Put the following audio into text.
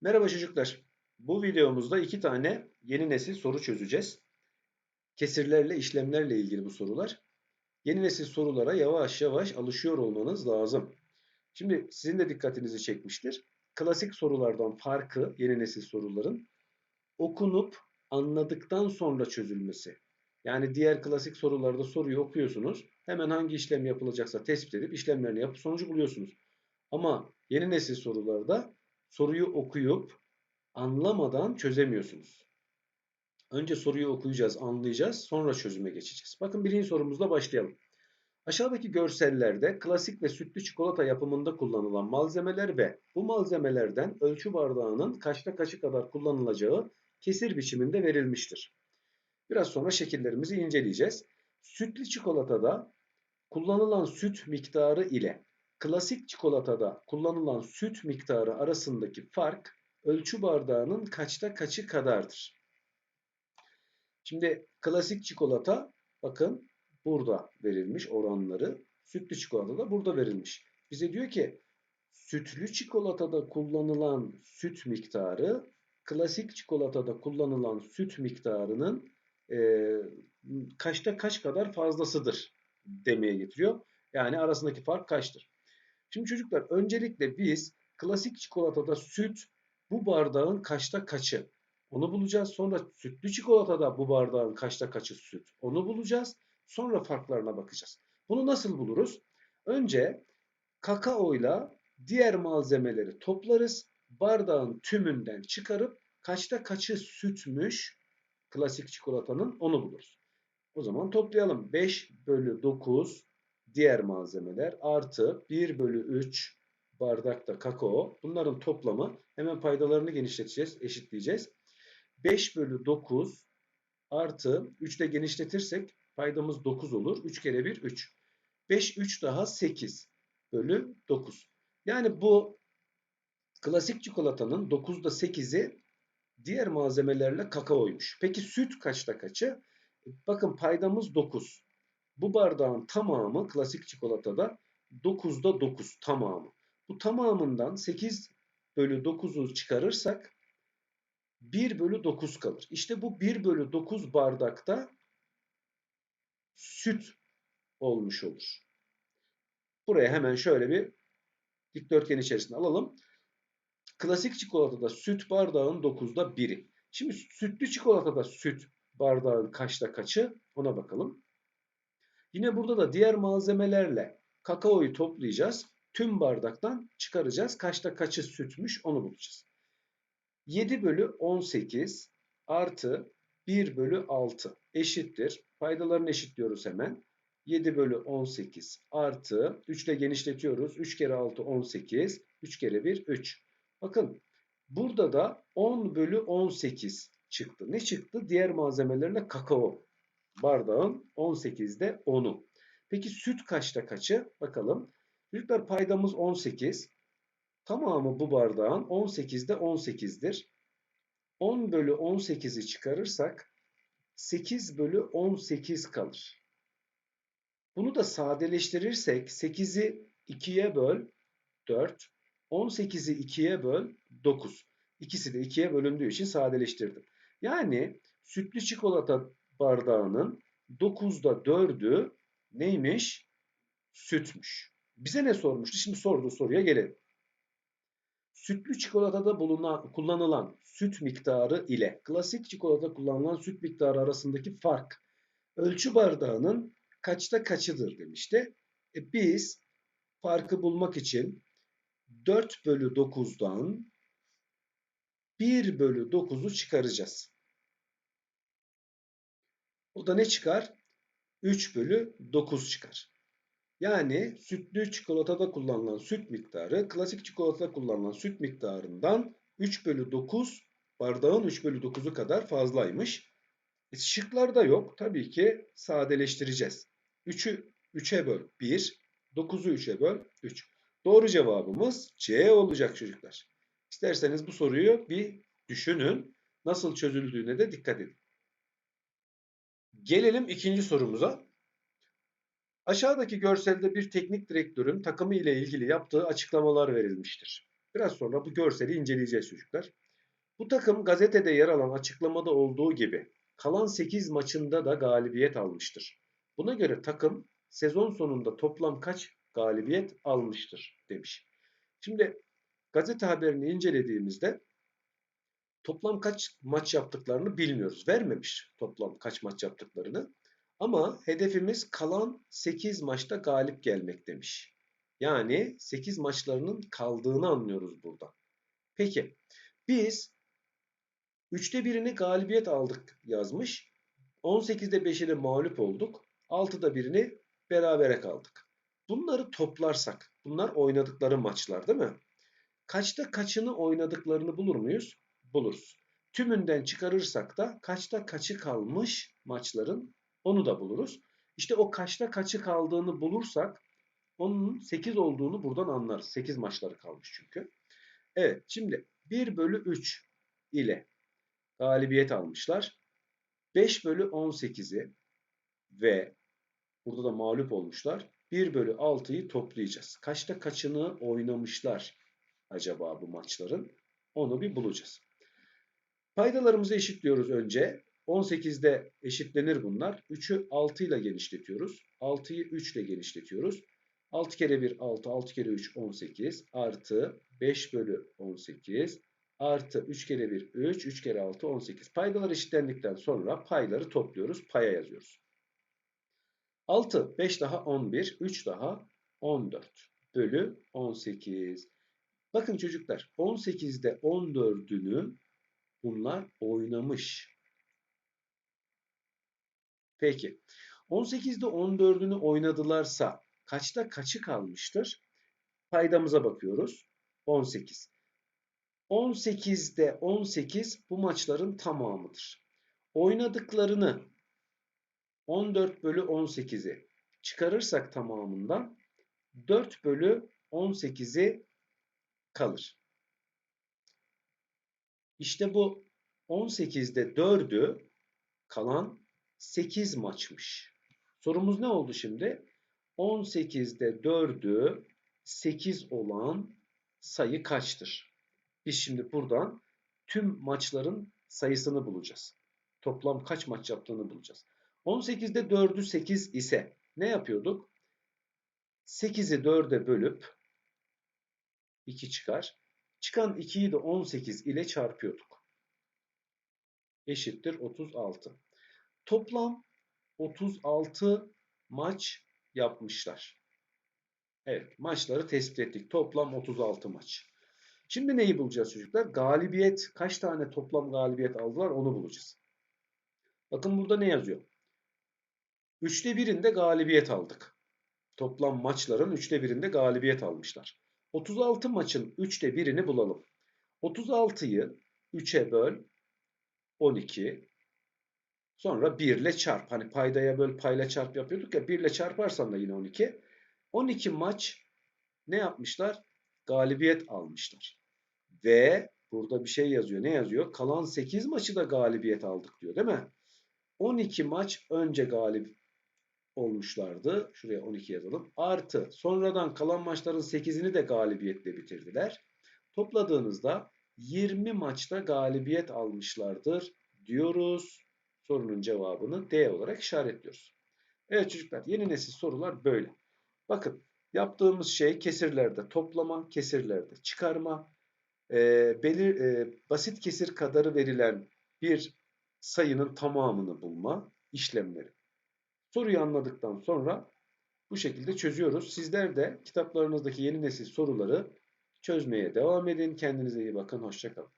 Merhaba çocuklar. Bu videomuzda iki tane yeni nesil soru çözeceğiz. Kesirlerle, işlemlerle ilgili bu sorular. Yeni nesil sorulara yavaş yavaş alışıyor olmanız lazım. Şimdi sizin de dikkatinizi çekmiştir. Klasik sorulardan farkı yeni nesil soruların okunup anladıktan sonra çözülmesi. Yani diğer klasik sorularda soruyu okuyorsunuz. Hemen hangi işlem yapılacaksa tespit edip işlemlerini yapıp sonucu buluyorsunuz. Ama yeni nesil sorularda soruyu okuyup anlamadan çözemiyorsunuz. Önce soruyu okuyacağız, anlayacağız, sonra çözüme geçeceğiz. Bakın birinci sorumuzla başlayalım. Aşağıdaki görsellerde klasik ve sütlü çikolata yapımında kullanılan malzemeler ve bu malzemelerden ölçü bardağının kaçta kaçı kadar kullanılacağı kesir biçiminde verilmiştir. Biraz sonra şekillerimizi inceleyeceğiz. Sütlü çikolatada kullanılan süt miktarı ile klasik çikolatada kullanılan süt miktarı arasındaki fark ölçü bardağının kaçta kaçı kadardır? Şimdi klasik çikolata bakın burada verilmiş oranları. Sütlü çikolata da burada verilmiş. Bize diyor ki sütlü çikolatada kullanılan süt miktarı klasik çikolatada kullanılan süt miktarının e, kaçta kaç kadar fazlasıdır demeye getiriyor. Yani arasındaki fark kaçtır? Şimdi çocuklar öncelikle biz klasik çikolatada süt bu bardağın kaçta kaçı? Onu bulacağız. Sonra sütlü çikolatada bu bardağın kaçta kaçı süt? Onu bulacağız. Sonra farklarına bakacağız. Bunu nasıl buluruz? Önce kakaoyla diğer malzemeleri toplarız. Bardağın tümünden çıkarıp kaçta kaçı sütmüş klasik çikolatanın onu buluruz. O zaman toplayalım. 5 bölü 9 diğer malzemeler artı 1 bölü 3 bardakta kakao. Bunların toplamı hemen paydalarını genişleteceğiz, eşitleyeceğiz. 5 bölü 9 artı 3 ile genişletirsek paydamız 9 olur. 3 kere 1 3. 5 3 daha 8 bölü 9. Yani bu klasik çikolatanın 9'da 8'i diğer malzemelerle kakaoymuş. Peki süt kaçta kaçı? Bakın paydamız 9. Bu bardağın tamamı klasik çikolatada 9'da 9 tamamı. Bu tamamından 8 bölü 9'u çıkarırsak 1 bölü 9 kalır. İşte bu 1 bölü 9 bardakta süt olmuş olur. Buraya hemen şöyle bir dikdörtgen içerisinde alalım. Klasik çikolatada süt bardağın 9'da 1'i. Şimdi sütlü çikolatada süt bardağın kaçta kaçı ona bakalım. Yine burada da diğer malzemelerle kakaoyu toplayacağız. Tüm bardaktan çıkaracağız. Kaçta kaçı sütmüş onu bulacağız. 7 bölü 18 artı 1 bölü 6 eşittir. Paydalarını eşitliyoruz hemen. 7 bölü 18 artı 3 ile genişletiyoruz. 3 kere 6 18. 3 kere 1 3. Bakın burada da 10 bölü 18 çıktı. Ne çıktı? Diğer malzemelerle kakao bardağın 18'de 10'u. Peki süt kaçta kaçı? Bakalım. Çocuklar paydamız 18. Tamamı bu bardağın 18'de 18'dir. 10 bölü 18'i çıkarırsak 8 bölü 18 kalır. Bunu da sadeleştirirsek 8'i 2'ye böl 4. 18'i 2'ye böl 9. İkisi de 2'ye bölündüğü için sadeleştirdim. Yani sütlü çikolata bardağının 9'da 4'ü neymiş? Sütmüş. Bize ne sormuştu? Şimdi sorduğu soruya gelelim. Sütlü çikolatada bulunan, kullanılan süt miktarı ile klasik çikolata kullanılan süt miktarı arasındaki fark ölçü bardağının kaçta kaçıdır demişti. E biz farkı bulmak için 4 bölü 9'dan 1 bölü 9'u çıkaracağız. O da ne çıkar? 3 bölü 9 çıkar. Yani sütlü çikolatada kullanılan süt miktarı klasik çikolatada kullanılan süt miktarından 3 bölü 9 bardağın 3 bölü 9'u kadar fazlaymış. E, şıklarda yok. Tabii ki sadeleştireceğiz. 3'ü 3'e böl 1, 9'u 3'e böl 3. Doğru cevabımız C olacak çocuklar. İsterseniz bu soruyu bir düşünün. Nasıl çözüldüğüne de dikkat edin. Gelelim ikinci sorumuza. Aşağıdaki görselde bir teknik direktörün takımı ile ilgili yaptığı açıklamalar verilmiştir. Biraz sonra bu görseli inceleyeceğiz çocuklar. Bu takım gazetede yer alan açıklamada olduğu gibi kalan 8 maçında da galibiyet almıştır. Buna göre takım sezon sonunda toplam kaç galibiyet almıştır demiş. Şimdi gazete haberini incelediğimizde toplam kaç maç yaptıklarını bilmiyoruz. Vermemiş toplam kaç maç yaptıklarını. Ama hedefimiz kalan 8 maçta galip gelmek demiş. Yani 8 maçlarının kaldığını anlıyoruz burada. Peki biz 3'te 1'ini galibiyet aldık yazmış. 18'de 5'ini mağlup olduk. 6'da 1'ini berabere kaldık. Bunları toplarsak, bunlar oynadıkları maçlar değil mi? Kaçta kaçını oynadıklarını bulur muyuz? Buluruz. Tümünden çıkarırsak da kaçta kaçı kalmış maçların onu da buluruz. İşte o kaçta kaçı kaldığını bulursak onun 8 olduğunu buradan anlarız. 8 maçları kalmış çünkü. Evet şimdi 1 bölü 3 ile galibiyet almışlar. 5 bölü 18'i ve burada da mağlup olmuşlar. 1 bölü 6'yı toplayacağız. Kaçta kaçını oynamışlar acaba bu maçların? Onu bir bulacağız. Paydalarımızı eşitliyoruz önce. 18'de eşitlenir bunlar. 3'ü 6 ile genişletiyoruz. 6'yı 3 ile genişletiyoruz. 6 kere 1 6, 6 kere 3 18 artı 5 bölü 18 artı 3 kere 1 3, 3 kere 6 18. Paydalar eşitlendikten sonra payları topluyoruz. Paya yazıyoruz. 6, 5 daha 11, 3 daha 14 bölü 18. Bakın çocuklar 18'de 14'ünü bunlar oynamış. Peki 18'de 14'ünü oynadılarsa kaçta kaçı kalmıştır? Paydamıza bakıyoruz. 18. 18'de 18 bu maçların tamamıdır. Oynadıklarını 14 bölü 18'i çıkarırsak tamamından 4 bölü 18'i kalır. İşte bu 18'de 4'ü kalan 8 maçmış. Sorumuz ne oldu şimdi? 18'de 4'ü 8 olan sayı kaçtır? Biz şimdi buradan tüm maçların sayısını bulacağız. Toplam kaç maç yaptığını bulacağız. 18'de 4'ü 8 ise ne yapıyorduk? 8'i 4'e bölüp 2 çıkar. Çıkan 2'yi de 18 ile çarpıyorduk. Eşittir 36. Toplam 36 maç yapmışlar. Evet maçları tespit ettik. Toplam 36 maç. Şimdi neyi bulacağız çocuklar? Galibiyet kaç tane toplam galibiyet aldılar onu bulacağız. Bakın burada ne yazıyor? Üçte birinde galibiyet aldık. Toplam maçların üçte birinde galibiyet almışlar. 36 maçın üçte birini bulalım. 36'yı 3'e böl 12. Sonra 1 ile çarp. Hani paydaya böl payla çarp yapıyorduk ya 1 ile çarparsan da yine 12. 12 maç ne yapmışlar? Galibiyet almışlar. Ve burada bir şey yazıyor. Ne yazıyor? Kalan 8 maçı da galibiyet aldık diyor değil mi? 12 maç önce galip olmuşlardı. Şuraya 12 yazalım. Artı sonradan kalan maçların 8'ini de galibiyetle bitirdiler. Topladığınızda 20 maçta galibiyet almışlardır diyoruz. Sorunun cevabını D olarak işaretliyoruz. Evet çocuklar yeni nesil sorular böyle. Bakın yaptığımız şey kesirlerde toplama, kesirlerde çıkarma, e, belir, e, basit kesir kadarı verilen bir sayının tamamını bulma işlemleri. Soruyu anladıktan sonra bu şekilde çözüyoruz. Sizler de kitaplarınızdaki yeni nesil soruları çözmeye devam edin. Kendinize iyi bakın. Hoşçakalın.